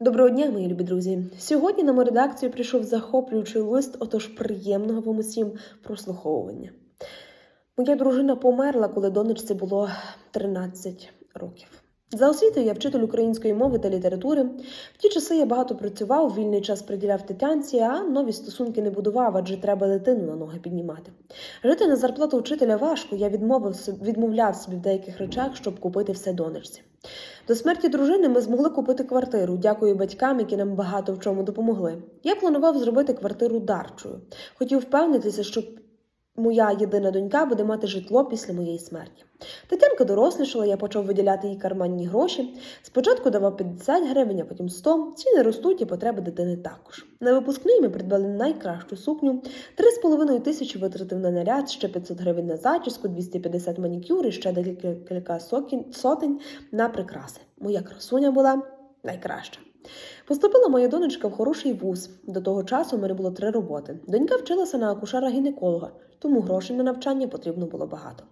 Доброго дня, мої любі друзі. Сьогодні на мою редакцію прийшов захоплюючий лист, отож приємного вам усім прослуховування. Моя дружина померла, коли донечці було 13 років. За освітою я вчитель української мови та літератури. В ті часи я багато працював, вільний час приділяв Тетянці, а нові стосунки не будував, адже треба дитину на ноги піднімати. Жити на зарплату вчителя важко, я відмовив, відмовляв собі в деяких речах, щоб купити все донечці. До смерті дружини ми змогли купити квартиру. Дякую батькам, які нам багато в чому допомогли. Я планував зробити квартиру дарчою. Хотів впевнитися, що моя єдина донька буде мати житло після моєї смерті. Тетянка дорослішала, я почав виділяти їй карманні гроші. Спочатку давав 50 гривень, а потім 100. Ціни ростуть і потреби дитини також. На випускний ми придбали найкращу сукню. 3,5 тисячі витратив на наряд, ще 500 гривень на зачіску, 250 манікюр і ще декілька сотень на прикраси. Моя красуня була найкраща. Поступила моя донечка в хороший вуз. До того часу в мене було три роботи. Донька вчилася на акушера-гінеколога, тому грошей на навчання потрібно було багато.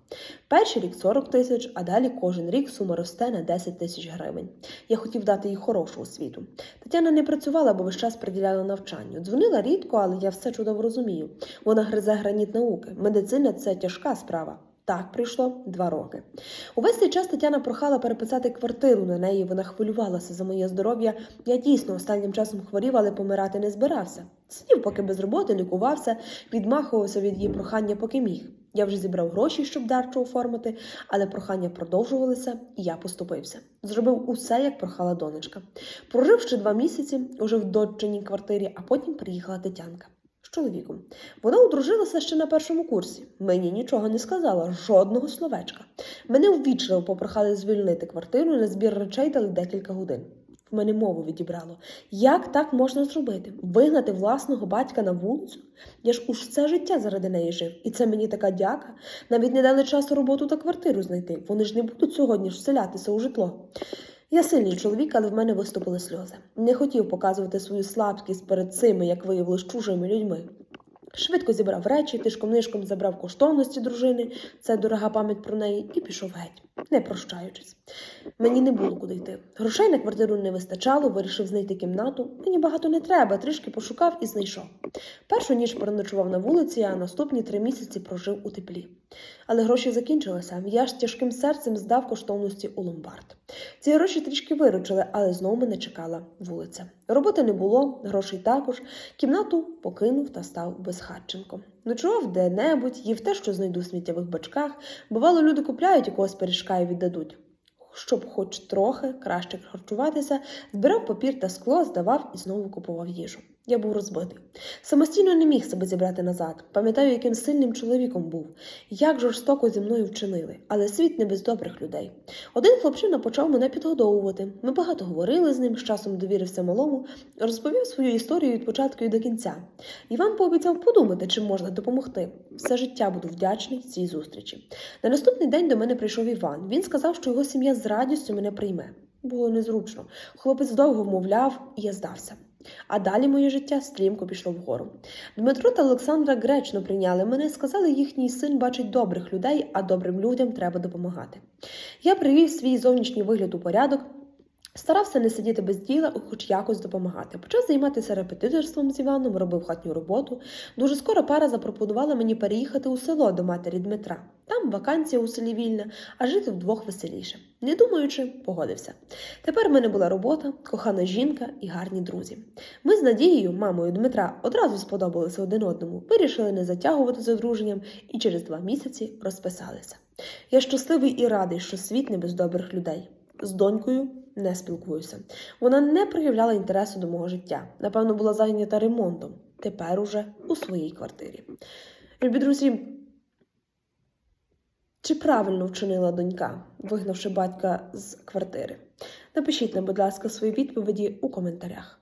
Перший рік 40 тисяч, а далі кожен рік сума росте на 10 тисяч гривень. Я хотів дати їй хорошу освіту. Тетяна не працювала, бо весь час приділяла навчанню. Дзвонила рідко, але я все чудово розумію. Вона гризе граніт науки. Медицина це тяжка справа. Так прийшло два роки. Увесь цей час Тетяна прохала переписати квартиру на неї. Вона хвилювалася за моє здоров'я. Я дійсно останнім часом хворів, але помирати не збирався. Сидів, поки без роботи, лікувався, відмахувався від її прохання, поки міг. Я вже зібрав гроші, щоб дарчу оформити, але прохання продовжувалися, і я поступився. Зробив усе, як прохала донечка. Прожив ще два місяці уже в доччиній квартирі, а потім приїхала Тетянка чоловіком. Вона одружилася ще на першому курсі. Мені нічого не сказала, жодного словечка. Мене ввічливо попрохали звільнити квартиру на збір речей дали декілька годин. В мене мову відібрало. Як так можна зробити? Вигнати власного батька на вулицю? Я ж уж все життя заради неї жив, і це мені така дяка. Навіть не дали часу роботу та квартиру знайти. Вони ж не будуть сьогодні ж вселятися у житло. Я сильний чоловік, але в мене виступили сльози. Не хотів показувати свою слабкість перед цими, як виявилось, чужими людьми. Швидко зібрав речі, тишком нишком забрав коштовності дружини, це дорога пам'ять про неї, і пішов геть, не прощаючись. Мені не було куди йти. Грошей на квартиру не вистачало, вирішив знайти кімнату. Мені багато не треба, трішки пошукав і знайшов. Першу ніч переночував на вулиці, а наступні три місяці прожив у теплі. Але гроші закінчилися. Я ж тяжким серцем здав коштовності у ломбард. Ці гроші трішки виручили, але знову мене чекала вулиця. Роботи не було, грошей також. Кімнату покинув та став безхатченком. Ночував де-небудь, їв те, що знайду в сміттєвих бачках. Бувало, люди купляють якогось пиріжка і віддадуть. Щоб хоч трохи краще харчуватися, збирав папір та скло, здавав і знову купував їжу. Я був розбитий. Самостійно не міг себе зібрати назад. Пам'ятаю, яким сильним чоловіком був, як жорстоко зі мною вчинили, але світ не без добрих людей. Один хлопчина почав мене підгодовувати. Ми багато говорили з ним, з часом довірився малому, розповів свою історію від початку і до кінця. Іван пообіцяв подумати, чим можна допомогти. Все життя буду вдячний цій зустрічі. На наступний день до мене прийшов Іван. Він сказав, що його сім'я з радістю мене прийме. Було незручно. Хлопець довго вмовляв, і я здався. А далі моє життя стрімко пішло вгору. Дмитро та Олександра гречно прийняли мене, сказали, їхній син бачить добрих людей, а добрим людям треба допомагати. Я привів свій зовнішній вигляд у порядок. Старався не сидіти без діла, хоч якось допомагати. Почав займатися репетиторством з Іваном, робив хатню роботу. Дуже скоро пара запропонувала мені переїхати у село до матері Дмитра. Там вакансія у селі вільна, а жити вдвох веселіше. Не думаючи, погодився. Тепер в мене була робота, кохана жінка і гарні друзі. Ми з Надією, мамою Дмитра, одразу сподобалися один одному, вирішили не затягувати з одруженням і через два місяці розписалися. Я щасливий і радий, що світ не без добрих людей. З донькою не спілкуюся. Вона не проявляла інтересу до мого життя. Напевно, була зайнята ремонтом. Тепер уже у своїй квартирі. Любі друзі, чи правильно вчинила донька, вигнавши батька з квартири? Напишіть нам, будь ласка, свої відповіді у коментарях.